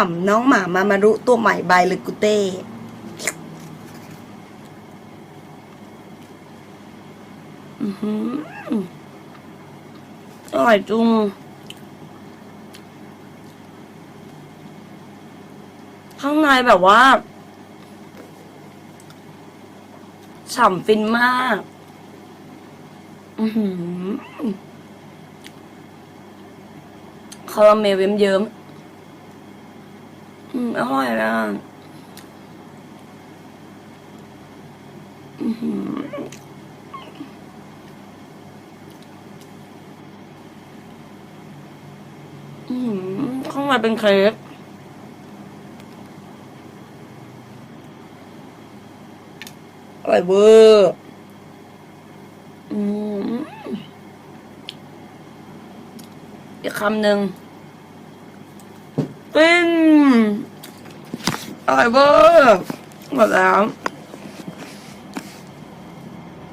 หม่ำน้องหมามามารุตัวใหม่บายเลกุเต้อือหืออร่อยจุงข้างในแบบว่าฉ่ำฟินมาก อือหือคาราเมลเยิ้มๆ อืมอร่อยนะอือหืออือหือข้างในเป็นเค้กอร่อยเวอร์อืมอีกคำหนึ่งปิ้น อร่อยเวอร์หมดแล้ว